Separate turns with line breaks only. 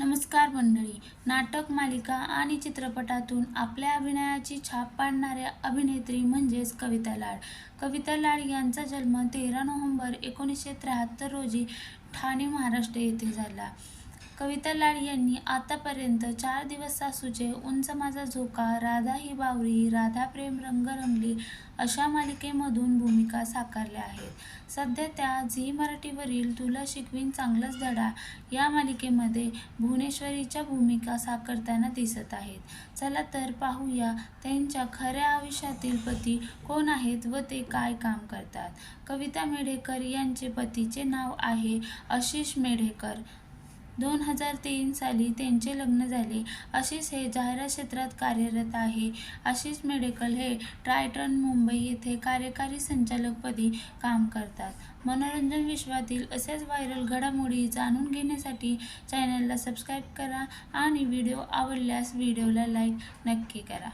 नमस्कार मंडळी. नाटक मालिका आणि चित्रपटातून आपल्या अभिनयाची छाप पाडणाऱ्या अभिनेत्री म्हणजेच कविता लाड. कविता लाड यांचा जन्म तेरा नोव्हेंबर एकोणीसशे त्र्याहत्तर रोजी ठाणे महाराष्ट्र येथे झाला. कविता लाड यांनी आतापर्यंत चार दिवस सासूचे उंच माझा झोका राधा ही बावरी राधा प्रेम रंग रंगली अशा मालिकेमधून भूमिका साकारल्या आहेत. सध्या त्या झी मराठीवरील तुला शिकवीन चांगलाच धडा या मालिकेमध्ये भुवनेश्वरीच्या भूमिका साकारताना दिसत आहेत. चला तर पाहूया त्यांच्या खऱ्या आयुष्यातील पती कोण आहेत व ते काय काम करतात. कविता मेढेकर यांचे पतीचे नाव आहे आशिष मेढेकर. दोन हजार तीन साली त्यांचे लग्न झाले. आशिष हे जाहिरात क्षेत्रात कार्यरत आहे. आशिष मेडिकल हे ट्रायटन मुंबई येथे कार्यकारी संचालकपदी काम करतात. मनोरंजन विश्वातील असेच व्हायरल घडामोडी जाणून घेण्यासाठी चॅनलला सबस्क्राईब करा आणि व्हिडिओ आवडल्यास व्हिडिओला लाईक नक्की करा.